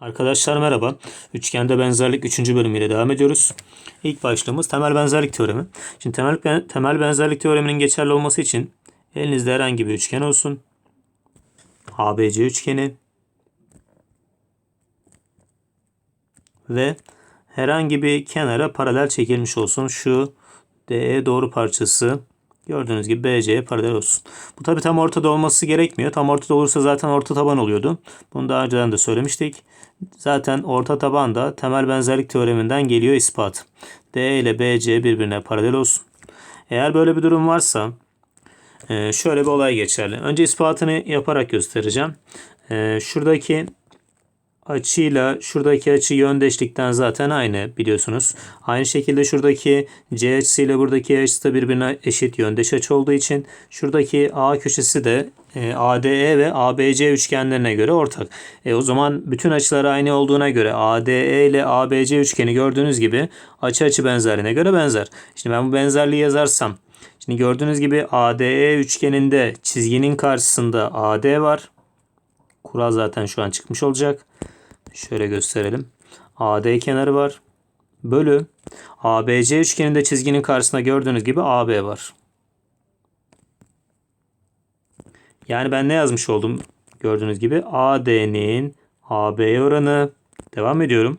Arkadaşlar merhaba. Üçgende benzerlik 3. bölümüyle devam ediyoruz. İlk başlığımız temel benzerlik teoremi. Şimdi temel temel benzerlik teoreminin geçerli olması için elinizde herhangi bir üçgen olsun. ABC üçgeni ve herhangi bir kenara paralel çekilmiş olsun. Şu DE doğru parçası gördüğünüz gibi BC'ye paralel olsun. Bu tabi tam ortada olması gerekmiyor. Tam ortada olursa zaten orta taban oluyordu. Bunu daha önceden de söylemiştik. Zaten orta taban da temel benzerlik teoreminden geliyor ispat. D ile BC birbirine paralel olsun. Eğer böyle bir durum varsa e, şöyle bir olay geçerli. Önce ispatını yaparak göstereceğim. E, Şuradaki açıyla şuradaki açı yöndeşlikten zaten aynı biliyorsunuz. Aynı şekilde şuradaki C açısıyla buradaki açısı da birbirine eşit yöndeş açı olduğu için şuradaki A köşesi de e, ADE ve ABC üçgenlerine göre ortak. E, o zaman bütün açılar aynı olduğuna göre ADE ile ABC üçgeni gördüğünüz gibi açı açı benzerliğine göre benzer. Şimdi ben bu benzerliği yazarsam Şimdi gördüğünüz gibi ADE üçgeninde çizginin karşısında AD var. Kural zaten şu an çıkmış olacak. Şöyle gösterelim. AD kenarı var. Bölü ABC üçgeninde çizginin karşısında gördüğünüz gibi AB var. Yani ben ne yazmış oldum? Gördüğünüz gibi AD'nin AB'ye oranı. Devam ediyorum.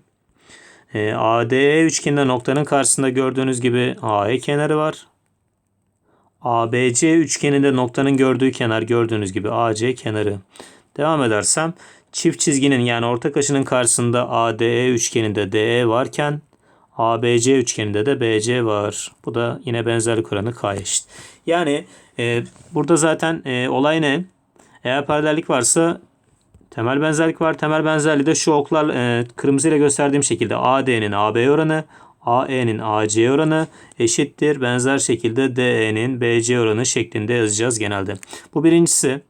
E, ADE üçgeninde noktanın karşısında gördüğünüz gibi AE kenarı var. ABC üçgeninde noktanın gördüğü kenar gördüğünüz gibi AC kenarı. Devam edersem çift çizginin yani ortak açının karşısında ADE üçgeninde DE varken ABC üçgeninde de BC var. Bu da yine benzerlik oranı K eşit. Yani e, burada zaten e, olay ne? Eğer paralellik varsa temel benzerlik var. Temel benzerliği de şu oklar e, kırmızıyla gösterdiğim şekilde AD'nin AB oranı, AE'nin AC oranı eşittir. Benzer şekilde DE'nin BC oranı şeklinde yazacağız genelde. Bu birincisi.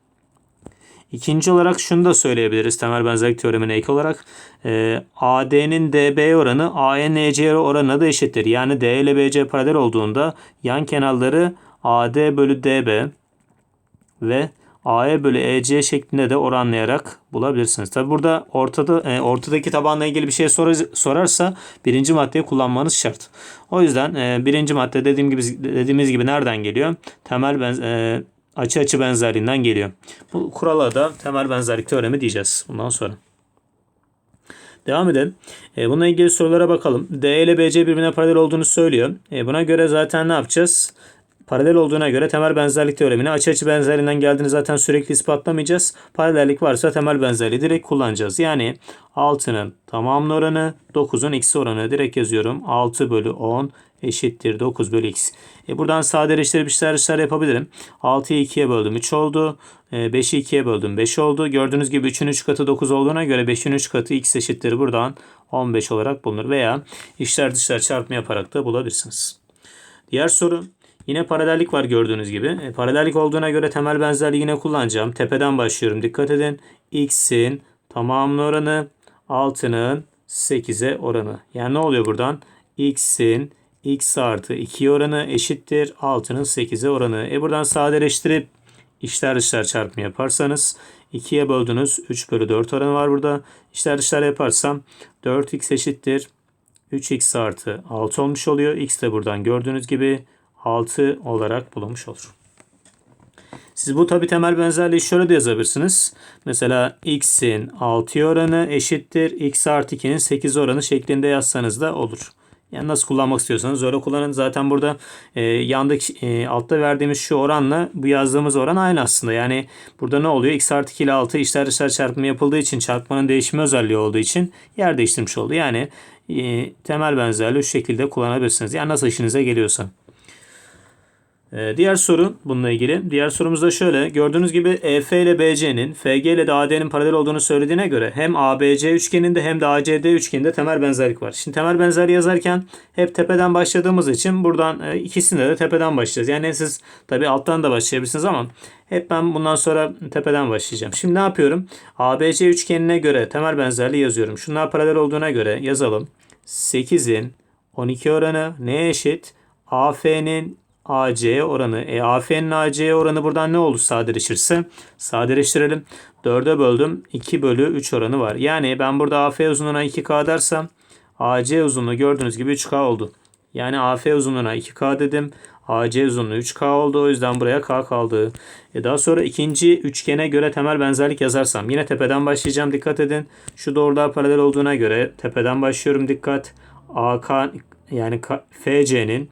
İkinci olarak şunu da söyleyebiliriz temel benzerlik teoremine ek olarak. E, AD'nin DB oranı AE'nin EC oranına da eşittir. Yani D ile BC paralel olduğunda yan kenarları AD bölü DB ve AE bölü EC şeklinde de oranlayarak bulabilirsiniz. Tabi burada ortada e, ortadaki tabanla ilgili bir şey sor- sorarsa birinci maddeyi kullanmanız şart. O yüzden e, birinci madde dediğim gibi dediğimiz gibi nereden geliyor? Temel benz e, açı açı benzerliğinden geliyor. Bu kurala da temel benzerlik teoremi diyeceğiz bundan sonra. Devam edelim. E, bununla ilgili sorulara bakalım. D ile BC birbirine paralel olduğunu söylüyor. E, buna göre zaten ne yapacağız? Paralel olduğuna göre temel benzerlik teoremini açı açı benzerliğinden geldiğini zaten sürekli ispatlamayacağız. Paralellik varsa temel benzerliği direkt kullanacağız. Yani 6'nın tamamının oranı 9'un x oranı direkt yazıyorum. 6 bölü 10 eşittir 9 bölü x. E buradan sadeleştirip işler işler yapabilirim. 6'yı 2'ye böldüm 3 oldu. E 5'i 2'ye böldüm 5 oldu. Gördüğünüz gibi 3'ün 3 katı 9 olduğuna göre 5'in 3 katı x eşittir buradan 15 olarak bulunur. Veya işler dışlar çarpımı yaparak da bulabilirsiniz. Diğer soru Yine paralellik var gördüğünüz gibi. E, paralellik olduğuna göre temel benzerliği yine kullanacağım. Tepeden başlıyorum. Dikkat edin. X'in tamamının oranı 6'nın 8'e oranı. Yani ne oluyor buradan? X'in x artı 2 oranı eşittir 6'nın 8'e oranı. E buradan sadeleştirip işler dışlar çarpımı yaparsanız 2'ye böldünüz 3 bölü 4 oranı var burada. İşler dışlar yaparsam 4x eşittir 3x artı 6 olmuş oluyor. X de buradan gördüğünüz gibi 6 olarak bulunmuş olur. Siz bu tabi temel benzerliği şöyle de yazabilirsiniz. Mesela x'in 6 oranı eşittir x artı 2'nin 8 oranı şeklinde yazsanız da olur. Yani nasıl kullanmak istiyorsanız öyle kullanın. Zaten burada e, yandaki e, altta verdiğimiz şu oranla bu yazdığımız oran aynı aslında. Yani burada ne oluyor? x artı 2 ile 6 işler dışlar çarpımı yapıldığı için çarpmanın değişimi özelliği olduğu için yer değiştirmiş oldu. Yani e, temel benzerliği şu şekilde kullanabilirsiniz. Yani nasıl işinize geliyorsa. Ee, Diğer soru bununla ilgili. Diğer sorumuz da şöyle. Gördüğünüz gibi EF ile BC'nin FG ile de AD'nin paralel olduğunu söylediğine göre hem ABC üçgeninde hem de ACD üçgeninde temel benzerlik var. Şimdi temel benzerliği yazarken hep tepeden başladığımız için buradan e, ikisinde de tepeden başlayacağız. Yani siz tabi alttan da başlayabilirsiniz ama hep ben bundan sonra tepeden başlayacağım. Şimdi ne yapıyorum? ABC üçgenine göre temel benzerliği yazıyorum. Şunlar paralel olduğuna göre yazalım. 8'in 12 oranı neye eşit? AF'nin AC'ye oranı. E AF'nin AC'ye oranı buradan ne olur sadeleşirse? Sadeleştirelim. 4'e böldüm. 2 bölü 3 oranı var. Yani ben burada AF uzunluğuna 2K dersem AC uzunluğu gördüğünüz gibi 3K oldu. Yani AF uzunluğuna 2K dedim. AC uzunluğu 3K oldu. O yüzden buraya K kaldı. E daha sonra ikinci üçgene göre temel benzerlik yazarsam. Yine tepeden başlayacağım. Dikkat edin. Şu doğrular paralel olduğuna göre tepeden başlıyorum. Dikkat. AK yani FC'nin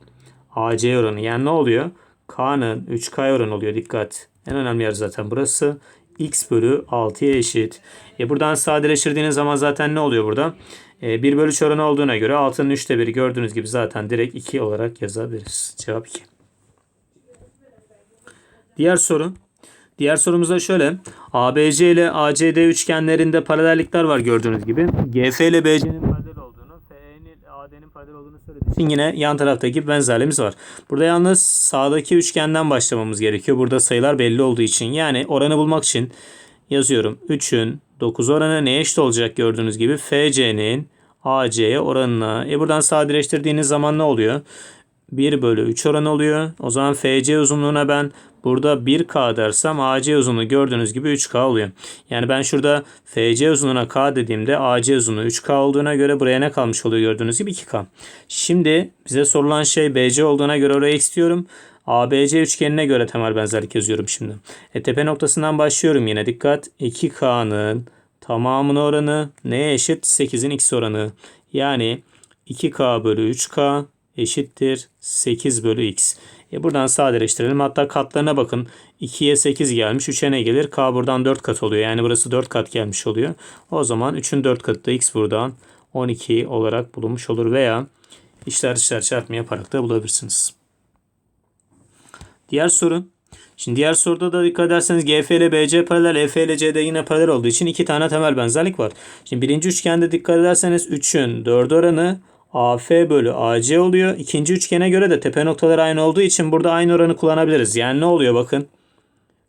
AC oranı. Yani ne oluyor? K'nın 3K oranı oluyor. Dikkat. En önemli yer zaten burası. X bölü 6'ya eşit. E buradan sadeleştirdiğiniz zaman zaten ne oluyor burada? E, 1 bölü 3 oranı olduğuna göre 6'nın 3'te 1'i gördüğünüz gibi zaten direkt 2 olarak yazabiliriz. Cevap 2. Diğer soru. Diğer sorumuzda şöyle. ABC ile ACD üçgenlerinde paralellikler var gördüğünüz gibi. GF ile BC'nin paralel olduğunu, FE'nin AD'nin paralel olduğunu söylediği yine yan taraftaki benzerliğimiz var. Burada yalnız sağdaki üçgenden başlamamız gerekiyor. Burada sayılar belli olduğu için. Yani oranı bulmak için yazıyorum. 3'ün 9 oranı neye eşit olacak gördüğünüz gibi FC'nin AC'ye oranına. E buradan sadeleştirdiğiniz zaman ne oluyor? 1 bölü 3 oranı oluyor. O zaman FC uzunluğuna ben burada 1K dersem AC uzunluğu gördüğünüz gibi 3K oluyor. Yani ben şurada FC uzunluğuna K dediğimde AC uzunluğu 3K olduğuna göre buraya ne kalmış oluyor gördüğünüz gibi 2K. Şimdi bize sorulan şey BC olduğuna göre oraya X diyorum. ABC üçgenine göre temel benzerlik yazıyorum şimdi. E, tepe noktasından başlıyorum yine dikkat. 2K'nın tamamının oranı neye eşit? 8'in x oranı. Yani 2K bölü 3K eşittir 8 bölü x. E buradan sadeleştirelim. Hatta katlarına bakın. 2'ye 8 gelmiş. 3'e ne gelir? K buradan 4 kat oluyor. Yani burası 4 kat gelmiş oluyor. O zaman 3'ün 4 katı da x buradan 12 olarak bulunmuş olur. Veya işler dışlar çarpma yaparak da bulabilirsiniz. Diğer soru. Şimdi diğer soruda da dikkat ederseniz GF ile BC paralel, EF ile CD yine paralel olduğu için iki tane temel benzerlik var. Şimdi birinci üçgende dikkat ederseniz 3'ün 4 oranı AF bölü AC oluyor. İkinci üçgene göre de tepe noktaları aynı olduğu için burada aynı oranı kullanabiliriz. Yani ne oluyor bakın.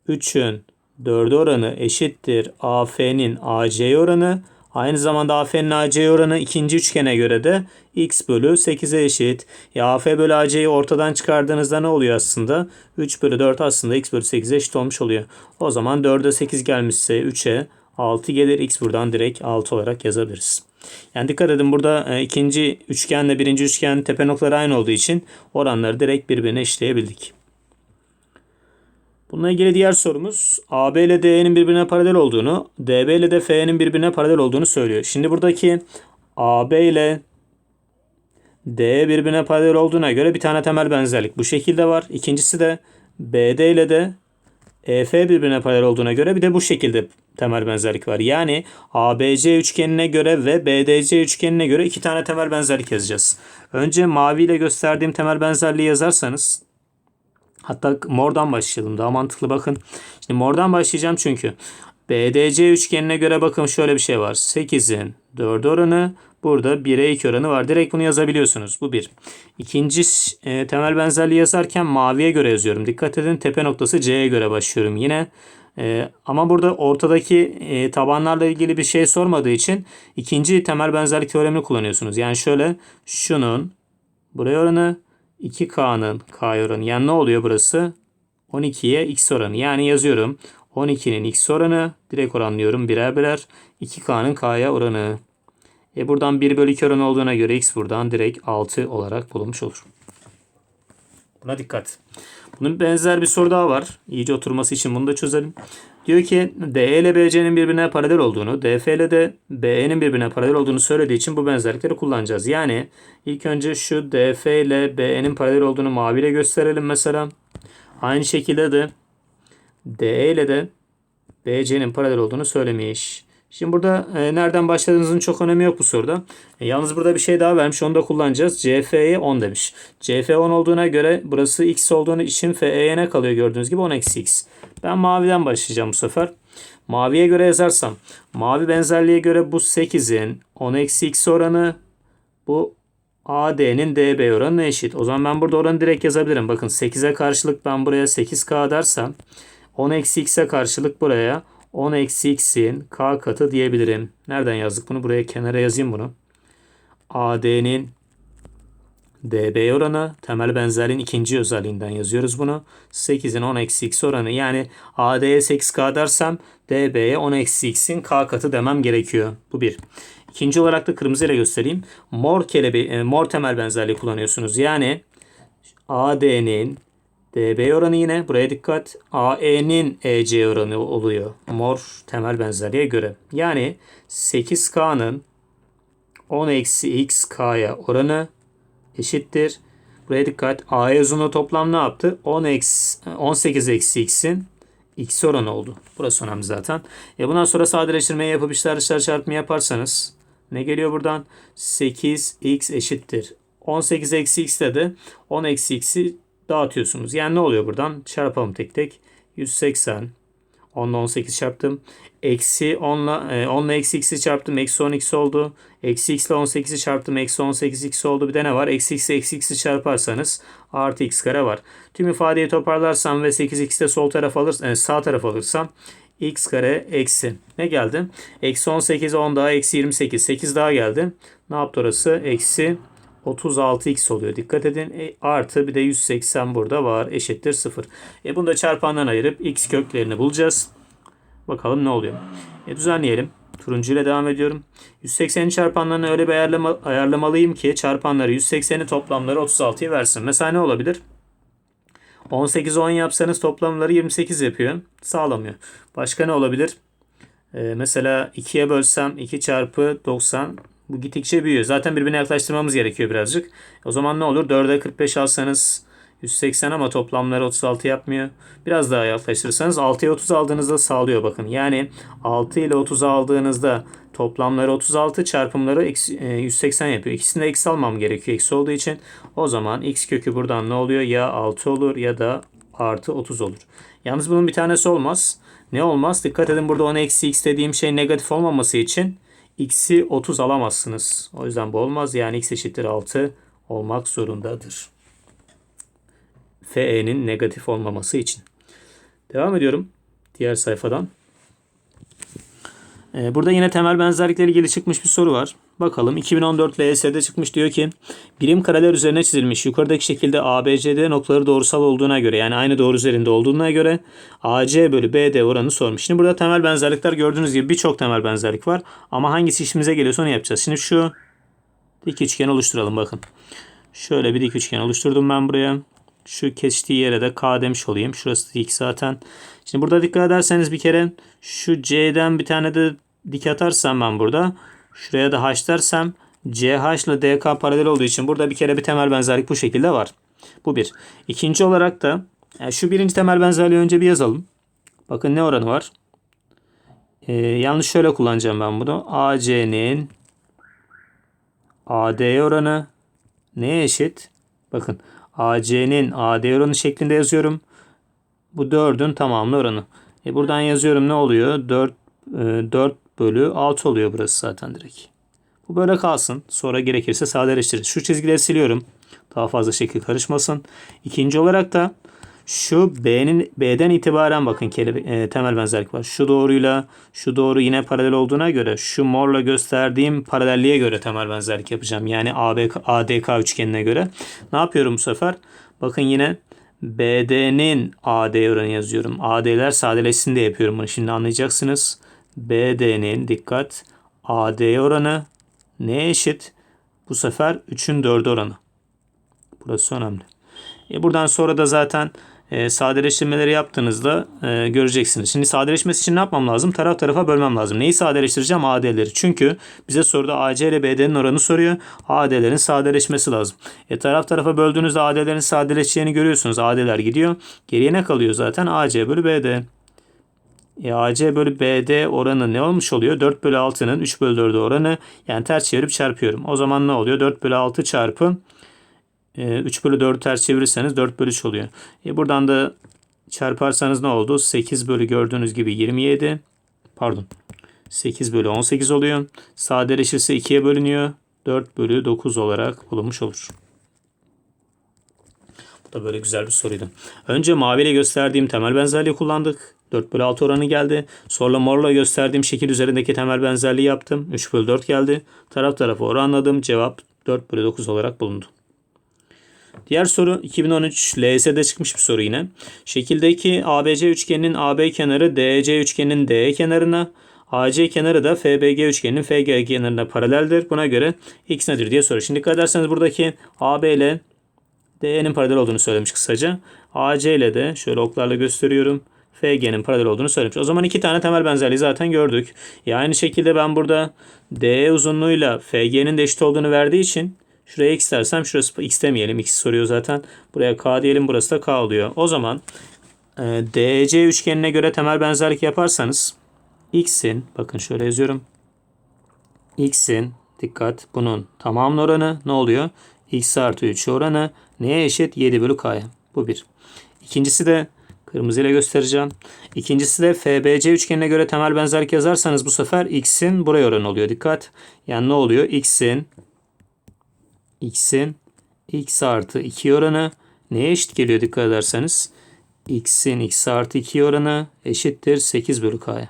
3'ün 4 oranı eşittir AF'nin AC oranı. Aynı zamanda AF'nin AC oranı ikinci üçgene göre de x bölü 8'e eşit. Ya AF bölü AC'yi ortadan çıkardığınızda ne oluyor aslında? 3 bölü 4 aslında x bölü 8'e eşit olmuş oluyor. O zaman 4'e 8 gelmişse 3'e 6 gelir. X buradan direkt 6 olarak yazabiliriz. Yani dikkat edin burada e, ikinci üçgenle birinci üçgen tepe noktaları aynı olduğu için oranları direkt birbirine eşleyebildik. Bununla ilgili diğer sorumuz AB ile DE'nin birbirine paralel olduğunu, DB ile de FE'nin birbirine paralel olduğunu söylüyor. Şimdi buradaki AB ile D birbirine paralel olduğuna göre bir tane temel benzerlik bu şekilde var. İkincisi de BD ile de EF birbirine paralel olduğuna göre bir de bu şekilde temel benzerlik var. Yani ABC üçgenine göre ve BDC üçgenine göre iki tane temel benzerlik yazacağız. Önce mavi ile gösterdiğim temel benzerliği yazarsanız hatta mordan başlayalım daha mantıklı bakın. Şimdi mordan başlayacağım çünkü BDC üçgenine göre bakın şöyle bir şey var. 8'in 4 oranı burada 1'e 2 oranı var. Direkt bunu yazabiliyorsunuz. Bu bir. İkinci e, temel benzerliği yazarken maviye göre yazıyorum. Dikkat edin tepe noktası C'ye göre başlıyorum yine. E, ama burada ortadaki e, tabanlarla ilgili bir şey sormadığı için ikinci temel benzerlik teoremini kullanıyorsunuz. Yani şöyle şunun buraya oranı 2K'nın K oranı. Yani ne oluyor burası? 12'ye X oranı. Yani yazıyorum. 12'nin x oranı direkt oranlıyorum birer birer. 2k'nın k'ya oranı. E buradan 1 bölü 2 oranı olduğuna göre x buradan direkt 6 olarak bulunmuş olur. Buna dikkat. Bunun benzer bir soru daha var. İyice oturması için bunu da çözelim. Diyor ki DE ile BC'nin birbirine paralel olduğunu, DF ile de BE'nin birbirine paralel olduğunu söylediği için bu benzerlikleri kullanacağız. Yani ilk önce şu DF ile BE'nin paralel olduğunu maviyle gösterelim mesela. Aynı şekilde de DE ile de BC'nin paralel olduğunu söylemiş. Şimdi burada e, nereden başladığınızın çok önemi yok bu soruda. E, yalnız burada bir şey daha vermiş. Onu da kullanacağız. CF'ye 10 demiş. CF 10 olduğuna göre burası x olduğunu için FE'ye ne kalıyor gördüğünüz gibi 10 eksi x. Ben maviden başlayacağım bu sefer. Maviye göre yazarsam. Mavi benzerliğe göre bu 8'in 10 eksi x oranı bu AD'nin DB oranına eşit. O zaman ben burada oranı direkt yazabilirim. Bakın 8'e karşılık ben buraya 8K dersem 10 eksi x'e karşılık buraya 10 eksi x'in k katı diyebilirim. Nereden yazdık bunu? Buraya kenara yazayım bunu. AD'nin DB oranı temel benzerliğin ikinci özelliğinden yazıyoruz bunu. 8'in 10 eksi x oranı yani AD'ye 8K dersem DB'ye 10 eksi x'in K katı demem gerekiyor. Bu bir. İkinci olarak da kırmızı ile göstereyim. Mor kelebi, e, mor temel benzerliği kullanıyorsunuz. Yani AD'nin DB oranı yine buraya dikkat. AE'nin EC oranı oluyor. Mor temel benzerliğe göre. Yani 8K'nın 10 eksi xk'ya oranı eşittir. Buraya dikkat. AE uzunluğu toplam ne yaptı? 10 eksi, 18 eksi x'in x oranı oldu. Burası önemli zaten. E bundan sonra sadeleştirmeyi yapıp işler dışlar çarpımı yaparsanız ne geliyor buradan? 8x eşittir. 18 eksi x de 10 eksi x'i dağıtıyorsunuz. Yani ne oluyor buradan? Çarpalım tek tek. 180 10 ile 18 çarptım. Eksi 10 ile, 10 ile eksi x'i çarptım. Eksi 10x oldu. Eksi x ile 18'i çarptım. Eksi 18x oldu. Bir de ne var? Eksi x ile eksi x'i çarparsanız artı x kare var. Tüm ifadeyi toparlarsam ve 8x'i de sol taraf alırsam, yani sağ taraf alırsam x kare eksi. Ne geldi? Eksi 18 10 daha eksi 28. 8 daha geldi. Ne yaptı orası? Eksi 36x oluyor. Dikkat edin. E, artı bir de 180 burada var. Eşittir 0. E bunu da çarpandan ayırıp x köklerini bulacağız. Bakalım ne oluyor. E, düzenleyelim. Turuncu ile devam ediyorum. 180'in çarpanlarını öyle bir ayarlama, ayarlamalıyım ki çarpanları 180'i toplamları 36'yı versin. Mesela ne olabilir? 18 10 yapsanız toplamları 28 yapıyor. Sağlamıyor. Başka ne olabilir? Ee, mesela 2'ye bölsem 2 çarpı 90 bu gittikçe büyüyor. Zaten birbirine yaklaştırmamız gerekiyor birazcık. O zaman ne olur? 4'e 45 alsanız 180 ama toplamları 36 yapmıyor. Biraz daha yaklaştırırsanız 6'ya 30 aldığınızda sağlıyor bakın. Yani 6 ile 30 aldığınızda toplamları 36 çarpımları 180 yapıyor. İkisini de eksi almam gerekiyor eksi olduğu için. O zaman x kökü buradan ne oluyor? Ya 6 olur ya da artı 30 olur. Yalnız bunun bir tanesi olmaz. Ne olmaz? Dikkat edin burada 10 eksi x dediğim şey negatif olmaması için x'i 30 alamazsınız. O yüzden bu olmaz. Yani x eşittir 6 olmak zorundadır. FE'nin negatif olmaması için. Devam ediyorum. Diğer sayfadan. Ee, burada yine temel benzerlikleri ilgili çıkmış bir soru var. Bakalım 2014 LS'de çıkmış diyor ki birim kareler üzerine çizilmiş yukarıdaki şekilde ABCD noktaları doğrusal olduğuna göre yani aynı doğru üzerinde olduğuna göre AC bölü BD oranı sormuş. Şimdi burada temel benzerlikler gördüğünüz gibi birçok temel benzerlik var. Ama hangisi işimize geliyorsa onu yapacağız. Şimdi şu dik üçgen oluşturalım bakın. Şöyle bir dik üçgen oluşturdum ben buraya. Şu kesiştiği yere de K demiş olayım. Şurası dik zaten. Şimdi burada dikkat ederseniz bir kere şu C'den bir tane de dik atarsam ben burada. Şuraya da H dersem CH ile DK paralel olduğu için burada bir kere bir temel benzerlik bu şekilde var. Bu bir. İkinci olarak da yani şu birinci temel benzerliği önce bir yazalım. Bakın ne oranı var? Ee, yalnız şöyle kullanacağım ben bunu. AC'nin AD oranı neye eşit? Bakın AC'nin AD oranı şeklinde yazıyorum. Bu 4'ün tamamlı oranı. E buradan yazıyorum ne oluyor? 4, e, 4 bölü 6 oluyor burası zaten direkt. Bu böyle kalsın. Sonra gerekirse sadeleştiririz. Şu çizgileri siliyorum. Daha fazla şekil karışmasın. İkinci olarak da şu B'nin B'den itibaren bakın kelebe, e, temel benzerlik var. Şu doğruyla şu doğru yine paralel olduğuna göre şu morla gösterdiğim paralelliğe göre temel benzerlik yapacağım. Yani AB, ADK üçgenine göre. Ne yapıyorum bu sefer? Bakın yine BD'nin AD oranı yazıyorum. AD'ler sadeleşsin diye yapıyorum bunu. Şimdi anlayacaksınız. BD'nin dikkat AD oranı neye eşit? Bu sefer 3'ün 4 oranı. Burası önemli. E buradan sonra da zaten e, sadeleştirmeleri yaptığınızda e, göreceksiniz. Şimdi sadeleşmesi için ne yapmam lazım? Taraf tarafa bölmem lazım. Neyi sadeleştireceğim? AD'leri. Çünkü bize soruda AC ile BD'nin oranı soruyor. AD'lerin sadeleşmesi lazım. E, taraf tarafa böldüğünüzde AD'lerin sadeleşeceğini görüyorsunuz. AD'ler gidiyor. Geriye ne kalıyor zaten? AC bölü BD. E, AC bölü BD oranı ne olmuş oluyor? 4 bölü 6'nın 3 bölü 4'ü oranı. Yani ters çevirip çarpıyorum. O zaman ne oluyor? 4 bölü 6 çarpı 3 bölü 4'ü ters çevirirseniz 4 bölü 3 oluyor. E buradan da çarparsanız ne oldu? 8 bölü gördüğünüz gibi 27. Pardon. 8 bölü 18 oluyor. Sadeleşirse 2'ye bölünüyor. 4 bölü 9 olarak bulunmuş olur. Bu da böyle güzel bir soruydu. Önce maviyle gösterdiğim temel benzerliği kullandık. 4 bölü 6 oranı geldi. Sonra morla gösterdiğim şekil üzerindeki temel benzerliği yaptım. 3 bölü 4 geldi. Taraf tarafa oranladım. Cevap 4 bölü 9 olarak bulundu. Diğer soru 2013 LS'de çıkmış bir soru yine. Şekildeki ABC üçgeninin AB kenarı DC üçgeninin DE kenarına, AC kenarı da FBG üçgeninin FG kenarına paraleldir. Buna göre x nedir diye soruyor. Şimdi dikkat ederseniz buradaki AB ile DE'nin paralel olduğunu söylemiş kısaca. AC ile de şöyle oklarla gösteriyorum. FG'nin paralel olduğunu söylemiş. O zaman iki tane temel benzerliği zaten gördük. E aynı şekilde ben burada DE uzunluğuyla FG'nin de eşit olduğunu verdiği için şuraya x dersem şurası x demeyelim. X soruyor zaten. Buraya k diyelim burası da k oluyor. O zaman e, DC üçgenine göre temel benzerlik yaparsanız x'in bakın şöyle yazıyorum. x'in dikkat bunun tamamının oranı ne oluyor? x artı 3 oranı neye eşit? 7 bölü k'ya. Bu bir. İkincisi de kırmızı ile göstereceğim. İkincisi de FBC üçgenine göre temel benzerlik yazarsanız bu sefer x'in buraya oranı oluyor. Dikkat. Yani ne oluyor? x'in x'in x artı 2 oranı neye eşit geliyor dikkat ederseniz? x'in x artı 2 oranı eşittir 8 bölü k'ya.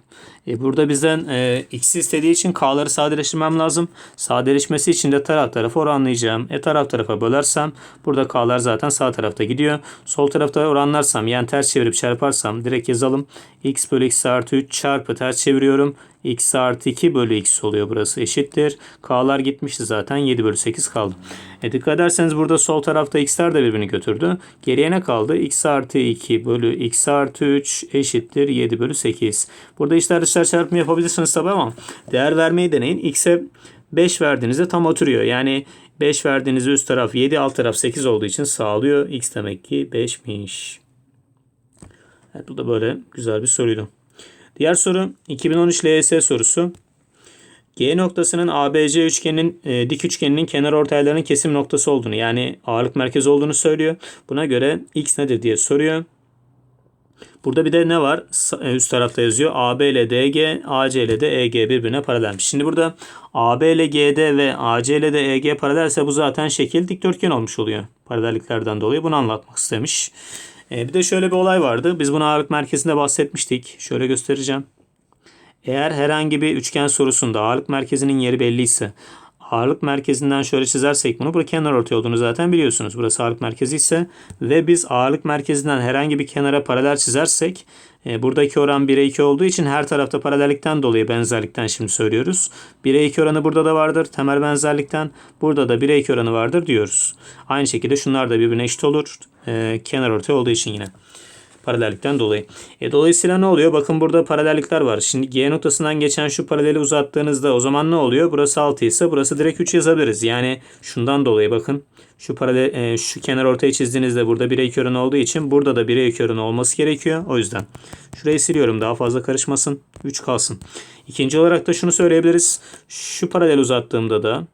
E burada bizden e, x'i istediği için k'ları sadeleştirmem lazım. Sadeleşmesi için de taraf tarafa oranlayacağım. E taraf tarafa bölersem burada k'lar zaten sağ tarafta gidiyor. Sol tarafta oranlarsam yani ters çevirip çarparsam direkt yazalım. x bölü x artı 3 çarpı ters çeviriyorum. x artı 2 bölü x oluyor burası eşittir. K'lar gitmişti zaten 7 bölü 8 kaldı. E dikkat ederseniz burada sol tarafta x'ler de birbirini götürdü. Geriye ne kaldı? x artı 2 bölü x artı 3 eşittir 7 bölü 8. Burada işler çarpımı yapabilirsiniz tabi ama değer vermeyi deneyin. x'e 5 verdiğinizde tam oturuyor. Yani 5 verdiğinizde üst taraf 7 alt taraf 8 olduğu için sağlıyor. x demek ki 5'miş. Evet, bu da böyle güzel bir soruydu. Diğer soru 2013 LYS sorusu. G noktasının ABC üçgeninin e, dik üçgeninin kenar ortaylarının kesim noktası olduğunu yani ağırlık merkezi olduğunu söylüyor. Buna göre x nedir diye soruyor. Burada bir de ne var? E, Üst tarafta yazıyor. AB ile DG, AC ile de EG birbirine paralelmiş. Şimdi burada AB ile GD ve AC ile de EG paralelse bu zaten şekil dikdörtgen olmuş oluyor. Paralelliklerden dolayı bunu anlatmak istemiş. E, bir de şöyle bir olay vardı. Biz bunu ağırlık merkezinde bahsetmiştik. Şöyle göstereceğim. Eğer herhangi bir üçgen sorusunda ağırlık merkezinin yeri belliyse ağırlık merkezinden şöyle çizersek bunu burada kenar ortay olduğunu zaten biliyorsunuz. Burası ağırlık merkezi ise ve biz ağırlık merkezinden herhangi bir kenara paralel çizersek e, buradaki oran 1'e 2 olduğu için her tarafta paralellikten dolayı benzerlikten şimdi söylüyoruz. 1'e 2 oranı burada da vardır temel benzerlikten. Burada da 1'e 2 oranı vardır diyoruz. Aynı şekilde şunlar da birbirine eşit olur. E, kenar ortay olduğu için yine paralellikten dolayı. E, dolayısıyla ne oluyor? Bakın burada paralellikler var. Şimdi G noktasından geçen şu paraleli uzattığınızda o zaman ne oluyor? Burası 6 ise burası direkt 3 yazabiliriz. Yani şundan dolayı bakın şu paralel e, şu kenar ortaya çizdiğinizde burada 1'e 2 oranı olduğu için burada da 1'e 2 oranı olması gerekiyor. O yüzden şurayı siliyorum. Daha fazla karışmasın. 3 kalsın. İkinci olarak da şunu söyleyebiliriz. Şu paralel uzattığımda da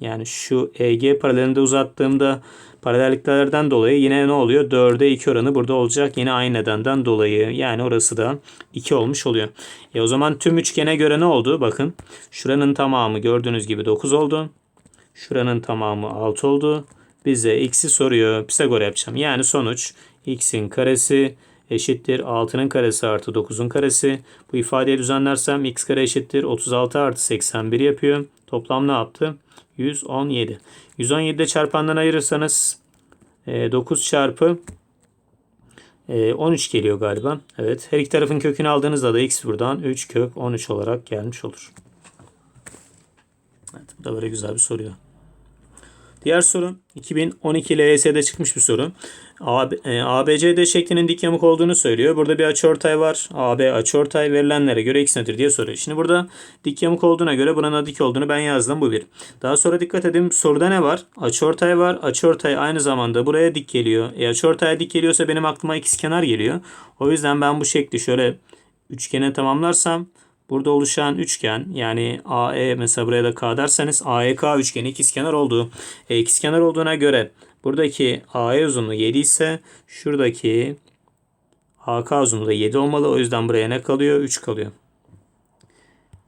yani şu EG paralelinde uzattığımda paralelliklerden dolayı yine ne oluyor? 4'e 2 oranı burada olacak. Yine aynı nedenden dolayı. Yani orası da 2 olmuş oluyor. E o zaman tüm üçgene göre ne oldu? Bakın şuranın tamamı gördüğünüz gibi 9 oldu. Şuranın tamamı 6 oldu. Bize x'i soruyor. Pisagor yapacağım. Yani sonuç x'in karesi eşittir 6'nın karesi artı 9'un karesi. Bu ifadeyi düzenlersem x kare eşittir 36 artı 81 yapıyor. Toplam ne yaptı? 117. 117'de çarpandan ayırırsanız e, 9 çarpı e, 13 geliyor galiba. Evet. Her iki tarafın kökünü aldığınızda da x buradan 3 kök 13 olarak gelmiş olur. Evet, bu da böyle güzel bir soruyor. Diğer soru 2012 LYS'de çıkmış bir soru. AB, e, ABCD şeklinin dik yamuk olduğunu söylüyor. Burada bir açıortay var. AB açıortay verilenlere göre x nedir diye soruyor. Şimdi burada dik yamuk olduğuna göre buranın dik olduğunu ben yazdım. Bu bir. Daha sonra dikkat edin soruda ne var? Açıortay var. Açıortay aynı zamanda buraya dik geliyor. E açıortaya dik geliyorsa benim aklıma ikizkenar geliyor. O yüzden ben bu şekli şöyle üçgene tamamlarsam Burada oluşan üçgen yani AE mesela buraya da K derseniz AEK üçgeni ikizkenar oldu. E, ikizkenar olduğuna göre buradaki AE uzunluğu 7 ise şuradaki AK uzunluğu da 7 olmalı. O yüzden buraya ne kalıyor? 3 kalıyor.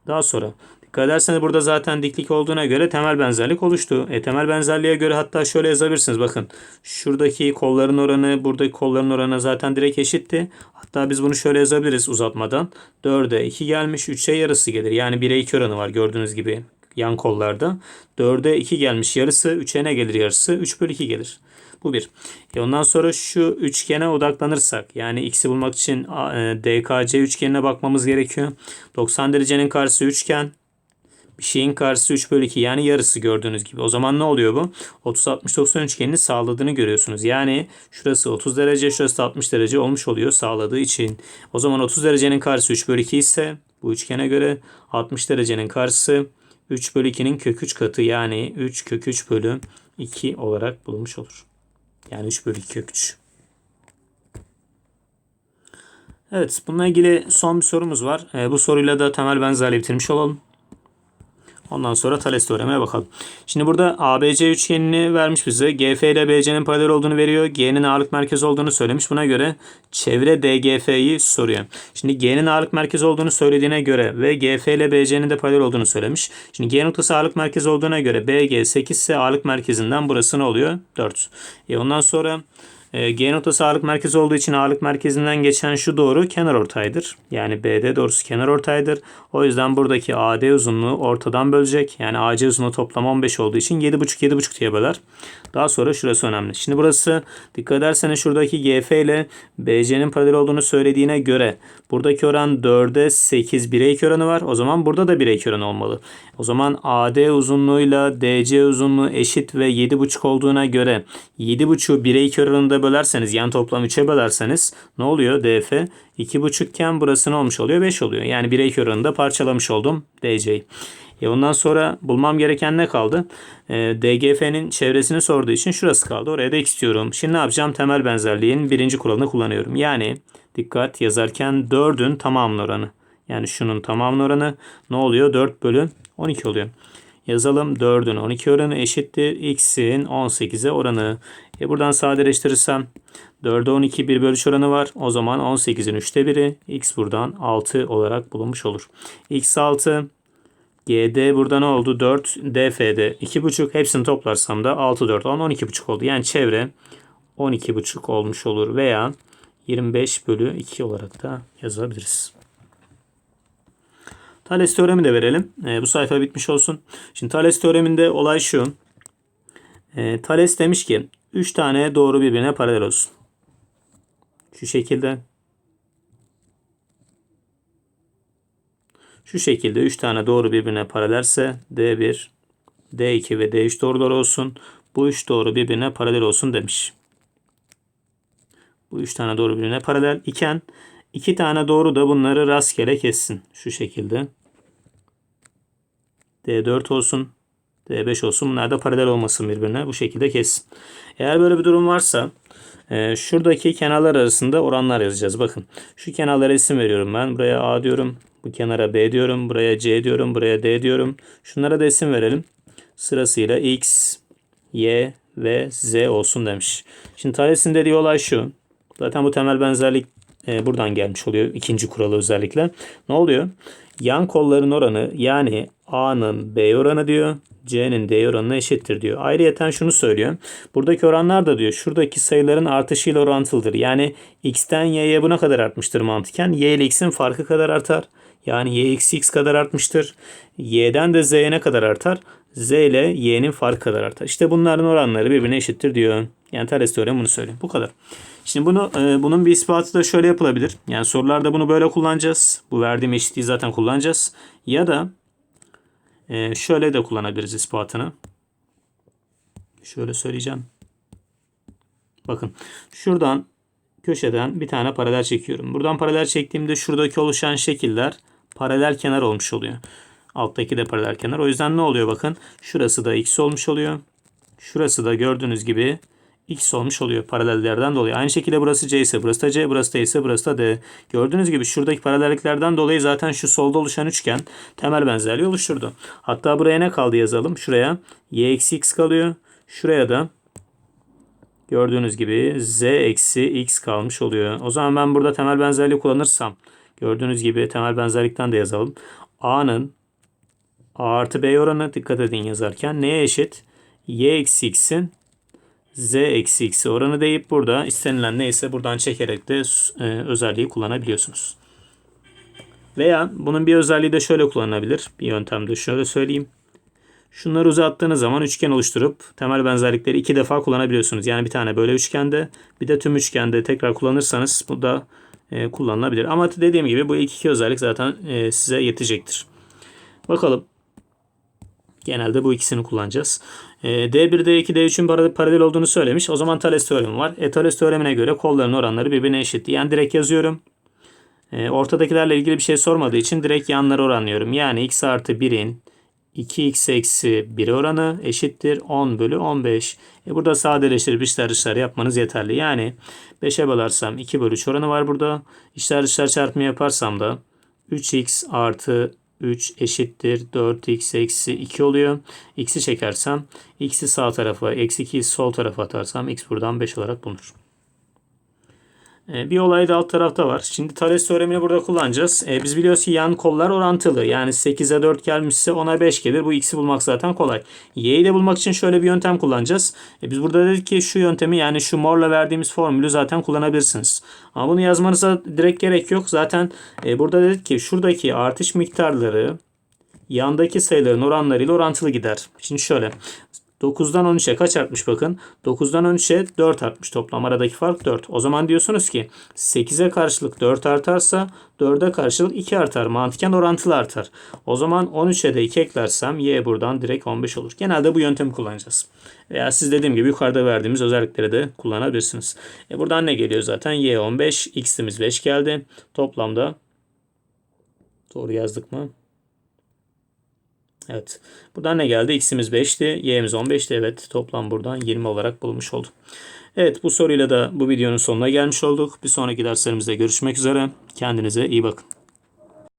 Daha sonra dikkat ederseniz burada zaten diklik olduğuna göre temel benzerlik oluştu. E, temel benzerliğe göre hatta şöyle yazabilirsiniz. Bakın şuradaki kolların oranı buradaki kolların oranı zaten direkt eşitti. Hatta biz bunu şöyle yazabiliriz uzatmadan. 4'e 2 gelmiş 3'e yarısı gelir. Yani 1'e 2 oranı var gördüğünüz gibi. Yan kollarda. 4'e 2 gelmiş yarısı. 3'e ne gelir yarısı? 3 bölü 2 gelir. Bu bir. E ondan sonra şu üçgene odaklanırsak yani x'i bulmak için e, DKC üçgenine bakmamız gerekiyor. 90 derecenin karşısı üçgen. Bir şeyin karşısı 3 bölü 2 yani yarısı gördüğünüz gibi. O zaman ne oluyor bu? 30-60-90 üçgenini sağladığını görüyorsunuz. Yani şurası 30 derece şurası da 60 derece olmuş oluyor sağladığı için. O zaman 30 derecenin karşısı 3 bölü 2 ise bu üçgene göre 60 derecenin karşısı 3 bölü 2'nin kök 3 katı yani 3 kök 3 bölü 2 olarak bulunmuş olur. Yani 3 bölü 2 kök 3. Evet bununla ilgili son bir sorumuz var. E, bu soruyla da temel benzerliği bitirmiş olalım. Ondan sonra Thales teoremine bakalım. Şimdi burada ABC üçgenini vermiş bize. GF ile BC'nin paralel olduğunu veriyor. G'nin ağırlık merkezi olduğunu söylemiş. Buna göre çevre DGF'yi soruyor. Şimdi G'nin ağırlık merkezi olduğunu söylediğine göre ve GF ile BC'nin de paralel olduğunu söylemiş. Şimdi G noktası ağırlık merkezi olduğuna göre BG 8 ise ağırlık merkezinden burası ne oluyor? 4. E ondan sonra e, G noktası ağırlık merkezi olduğu için ağırlık merkezinden geçen şu doğru kenar ortaydır. Yani BD doğrusu kenar ortaydır. O yüzden buradaki AD uzunluğu ortadan bölecek. Yani AC uzunluğu toplam 15 olduğu için 7,5 7,5 diye böler. Daha sonra şurası önemli. Şimdi burası dikkat ederseniz şuradaki GF ile BC'nin paralel olduğunu söylediğine göre buradaki oran 4'e 8 1'e 2 oranı var. O zaman burada da 1'e 2 oranı olmalı. O zaman AD uzunluğuyla DC uzunluğu eşit ve 7,5 olduğuna göre 7,5'u 1'e 2 oranında bölerseniz yan toplam 3'e bölerseniz ne oluyor? DF 2,5 iken burası ne olmuş oluyor? 5 oluyor. Yani 1'e 2 oranında parçalamış oldum DC'yi. E ondan sonra bulmam gereken ne kaldı? E, DGF'nin çevresini sorduğu için şurası kaldı. Oraya da x istiyorum. Şimdi ne yapacağım? Temel benzerliğin birinci kuralını kullanıyorum. Yani dikkat yazarken 4'ün tamamının oranı. Yani şunun tamamının oranı ne oluyor? 4 bölü 12 oluyor. Yazalım 4'ün 12 oranı eşittir. X'in 18'e oranı. E buradan sadeleştirirsem 4'e 12 bir bölüş oranı var. O zaman 18'in 3'te 1'i. X buradan 6 olarak bulunmuş olur. X 6 GD burada ne oldu? 4. DF'de 2,5. Hepsini toplarsam da 6, 4, 10, 12,5 oldu. Yani çevre 12,5 olmuş olur. Veya 25 bölü 2 olarak da yazabiliriz. Thales teoremi de verelim. E, bu sayfa bitmiş olsun. Şimdi Thales teoreminde olay şu. E, Thales demiş ki 3 tane doğru birbirine paralel olsun. Şu şekilde. Şu şekilde 3 tane doğru birbirine paralelse D1, D2 ve D3 doğrular olsun. Bu 3 doğru birbirine paralel olsun demiş. Bu 3 tane doğru birbirine paralel iken 2 tane doğru da bunları rastgele kessin. Şu şekilde. D4 olsun. D5 olsun. Bunlar da paralel olmasın birbirine. Bu şekilde kessin. Eğer böyle bir durum varsa e, şuradaki kenarlar arasında oranlar yazacağız. Bakın şu kenarlara isim veriyorum ben. Buraya A diyorum. Bu kenara B diyorum. Buraya C diyorum. Buraya D diyorum. Şunlara da isim verelim. Sırasıyla X, Y ve Z olsun demiş. Şimdi Thales'in dediği olay şu. Zaten bu temel benzerlik e, buradan gelmiş oluyor. ikinci kuralı özellikle. Ne oluyor? Yan kolların oranı yani A'nın B oranı diyor. C'nin D oranına eşittir diyor. Ayrıyeten şunu söylüyor. Buradaki oranlar da diyor şuradaki sayıların artışıyla orantılıdır. Yani x'ten y'ye buna kadar artmıştır mantıken. y ile x'in farkı kadar artar. Yani y eksi x kadar artmıştır. y'den de z'ye ne kadar artar? z ile y'nin farkı kadar artar. İşte bunların oranları birbirine eşittir diyor. Yani Thales teoremi bunu söylüyor. Bu kadar. Şimdi bunu e, bunun bir ispatı da şöyle yapılabilir. Yani sorularda bunu böyle kullanacağız. Bu verdiğim eşitliği zaten kullanacağız. Ya da e, şöyle de kullanabiliriz ispatını. Şöyle söyleyeceğim. Bakın şuradan köşeden bir tane paralel çekiyorum. Buradan paralel çektiğimde şuradaki oluşan şekiller paralel kenar olmuş oluyor. Alttaki de paralel kenar. O yüzden ne oluyor bakın. Şurası da x olmuş oluyor. Şurası da gördüğünüz gibi x olmuş oluyor paralellerden dolayı. Aynı şekilde burası c ise burası da c, burası da ise burası da d. Gördüğünüz gibi şuradaki paralelliklerden dolayı zaten şu solda oluşan üçgen temel benzerliği oluşturdu. Hatta buraya ne kaldı yazalım. Şuraya y eksi x kalıyor. Şuraya da gördüğünüz gibi z eksi x kalmış oluyor. O zaman ben burada temel benzerliği kullanırsam gördüğünüz gibi temel benzerlikten de yazalım. A'nın A artı B oranı dikkat edin yazarken neye eşit? Y eksi x'in z eksi x oranı deyip burada istenilen neyse buradan çekerek de e, özelliği kullanabiliyorsunuz. Veya bunun bir özelliği de şöyle kullanılabilir. Bir yöntemde şöyle söyleyeyim. Şunları uzattığınız zaman üçgen oluşturup temel benzerlikleri iki defa kullanabiliyorsunuz. Yani bir tane böyle üçgende bir de tüm üçgende tekrar kullanırsanız bu da e, kullanılabilir. Ama dediğim gibi bu ilk iki özellik zaten e, size yetecektir. Bakalım. Genelde bu ikisini kullanacağız. E, D1, D2, D3'ün paralel, olduğunu söylemiş. O zaman Thales teoremi var. E, Thales teoremine göre kolların oranları birbirine eşit. Yani direkt yazıyorum. E, ortadakilerle ilgili bir şey sormadığı için direkt yanları oranlıyorum. Yani x artı 1'in 2x eksi 1 oranı eşittir 10 bölü 15. E burada sadeleştirip içler dışlar yapmanız yeterli. Yani 5'e bölersem 2 bölü 3 oranı var burada. İçler dışlar çarpımı yaparsam da 3x artı 3 eşittir 4x eksi 2 oluyor. X'i çekersem x'i sağ tarafa eksi 2'yi sol tarafa atarsam x buradan 5 olarak bulunur. Ee, Bir olay da alt tarafta var. Şimdi Thales teoremini burada kullanacağız. Ee, biz biliyoruz ki yan kollar orantılı. Yani 8'e 4 gelmişse 10'a 5 gelir. Bu x'i bulmak zaten kolay. Y'yi de bulmak için şöyle bir yöntem kullanacağız. Ee, biz burada dedik ki şu yöntemi yani şu morla verdiğimiz formülü zaten kullanabilirsiniz. Ama bunu yazmanıza direkt gerek yok. Zaten e, burada dedik ki şuradaki artış miktarları yandaki sayıların oranlarıyla orantılı gider. Şimdi şöyle 9'dan 13'e kaç artmış bakın. 9'dan 13'e 4 artmış toplam aradaki fark 4. O zaman diyorsunuz ki 8'e karşılık 4 artarsa 4'e karşılık 2 artar. Mantıken orantılı artar. O zaman 13'e de 2 eklersem y buradan direkt 15 olur. Genelde bu yöntemi kullanacağız. Veya siz dediğim gibi yukarıda verdiğimiz özellikleri de kullanabilirsiniz. E buradan ne geliyor zaten? y 15, x'imiz 5 geldi. Toplamda doğru yazdık mı? Evet. Buradan ne geldi? X'imiz 5'ti. Y'miz 15'ti. Evet. Toplam buradan 20 olarak bulmuş olduk. Evet. Bu soruyla da bu videonun sonuna gelmiş olduk. Bir sonraki derslerimizde görüşmek üzere. Kendinize iyi bakın.